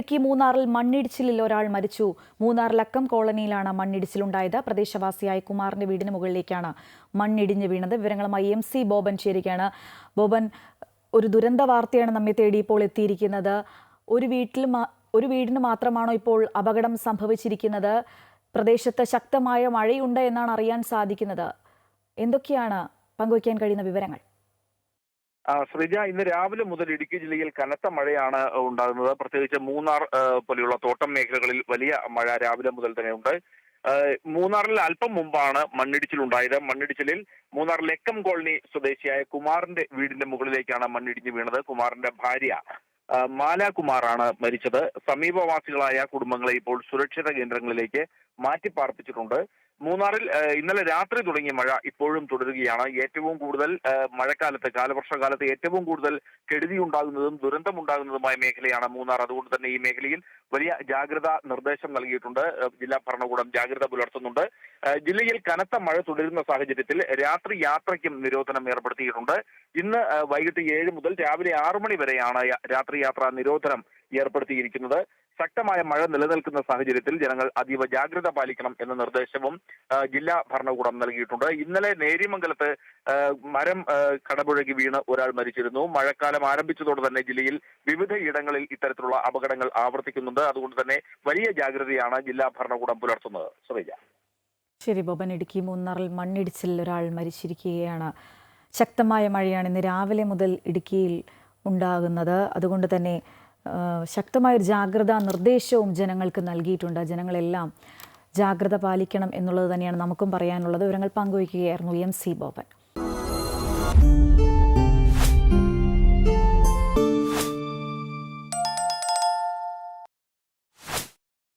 ഇടുക്കി മൂന്നാറിൽ മണ്ണിടിച്ചിലിൽ ഒരാൾ മരിച്ചു. മൂന്നാറിൽ ലക്കം കോളനിയിലാണ് മണ്ണിടിച്ചിലുണ്ടായത്. പ്രദേശവാസിയായ കുമാറിന്റെ വീടിന് മുകളിലേക്കാണ് മണ്ണിടിഞ്ഞ് വീണത്. വിവരങ്ങളുമായി എം സി ബോബൻ ചേരുകയാണ്. ബോബൻ ഒരു ദുരന്ത വാർത്തയാണ് നമ്മെ തേടി ഇപ്പോൾ എത്തിയിരിക്കുന്നത്. ഒരു വീട്ടിൽ ഒരു വീടിന് മാത്രമാണോ ഇപ്പോൾ അപകടം സംഭവിച്ചിരിക്കുന്നത്? പ്രദേശത്ത് ശക്തമായ മഴയുണ്ട് എന്നാണ് അറിയാൻ സാധിക്കുന്നത്. എന്തൊക്കെയാണ് പങ്കുവയ്ക്കാൻ കഴിയുന്ന വിവരങ്ങൾ? ശ്രീജ ഇന്ന് രാവിലെ മുതൽ ഇടുക്കി ജില്ലയിൽ കനത്ത മഴയാണ് ഉണ്ടാകുന്നത്. പ്രത്യേകിച്ച് മൂന്നാർ പോലെയുള്ള തോട്ടം മേഖലകളിൽ വലിയ മഴ രാവിലെ മുതൽ തന്നെ ഉണ്ട് മൂന്നാറിൽ അല്പം മുമ്പാണ് മണ്ണിടിച്ചിൽ ഉണ്ടായത് മണ്ണിടിച്ചിലിൽ മൂന്നാർ ലെക്കം കോളനി സ്വദേശിയായ കുമാറിന്റെ വീടിന്റെ മുകളിലേക്കാണ് മണ്ണിടിഞ്ഞ് വീണത്. കുമാറിന്റെ ഭാര്യ മാലാകുമാറാണ് മാല കുമാറാണ് മരിച്ചത്. സമീപവാസികളായ കുടുംബങ്ങളെ ഇപ്പോൾ സുരക്ഷിത കേന്ദ്രങ്ങളിലേക്ക് മാറ്റി പാർപ്പിച്ചിട്ടുണ്ട് മൂന്നാറിൽ ഇന്നലെ രാത്രി തുടങ്ങിയ മഴ ഇപ്പോഴും തുടരുകയാണ്. ഏറ്റവും കൂടുതൽ മഴക്കാലത്ത് കാലവർഷകാലത്ത് ഏറ്റവും കൂടുതൽ കെടുതി ഉണ്ടാകുന്നതും ദുരന്തമുണ്ടാകുന്നതുമായ മേഖലയാണ് മൂന്നാർ. അതുകൊണ്ട് തന്നെ ഈ മേഖലയിൽ വലിയ ജാഗ്രതാ നിർദ്ദേശം നൽകിയിട്ടുണ്ട്. ജില്ലാ ഭരണകൂടം ജാഗ്രത പുലർത്തുന്നുണ്ട്. ജില്ലയിൽ കനത്ത മഴ തുടരുന്ന സാഹചര്യത്തിൽ രാത്രി യാത്രയ്ക്കും നിരോധനം ഏർപ്പെടുത്തിയിട്ടുണ്ട്. ഇന്ന് വൈകിട്ട് ഏഴ് മുതൽ രാവിലെ ആറു മണി വരെയാണ് രാത്രി യാത്രാ നിരോധനം ഏർപ്പെടുത്തിയിരിക്കുന്നത്. ശക്തമായ മഴ നിലനിൽക്കുന്ന സാഹചര്യത്തിൽ ജനങ്ങൾ അതീവ ജാഗ്രത പാലിക്കണം എന്ന നിർദ്ദേശവും ജില്ലാ ഭരണകൂടം നൽകിയിട്ടുണ്ട്. ഇന്നലെ നേര്യമംഗലത്ത് മരം കടപുഴകി വീണ് ഒരാൾ മരിച്ചിരുന്നു. മഴക്കാലം ആരംഭിച്ചതോടെ തന്നെ ജില്ലയിൽ വിവിധ ഇടങ്ങളിൽ ഇത്തരത്തിലുള്ള അപകടങ്ങൾ ആവർത്തിക്കുന്നുണ്ട്. അതുകൊണ്ട് തന്നെ വലിയ ജാഗ്രതയാണ് ജില്ലാ ഭരണകൂടം പുലർത്തുന്നത്. ശ്രീജ ശരി ബോബൻ. ഇടുക്കി മൂന്നാറിൽ മണ്ണിടിച്ചിൽ ഒരാൾ മരിച്ചിരിക്കുകയാണ്. ശക്തമായ മഴയാണ് ഇന്ന് രാവിലെ മുതൽ ഇടുക്കിയിൽ ഉണ്ടാകുന്നത്. അതുകൊണ്ട് തന്നെ ശക്തമായൊരു ജാഗ്രതാ നിർദ്ദേശവും ജനങ്ങൾക്ക് നൽകിയിട്ടുണ്ട്. ജനങ്ങളെല്ലാം ജാഗ്രത പാലിക്കണം എന്നുള്ളത് തന്നെയാണ് നമുക്കും പറയാനുള്ളത്. വിവരങ്ങൾ പങ്കുവയ്ക്കുകയായിരുന്നു എം സി ബോബൻ.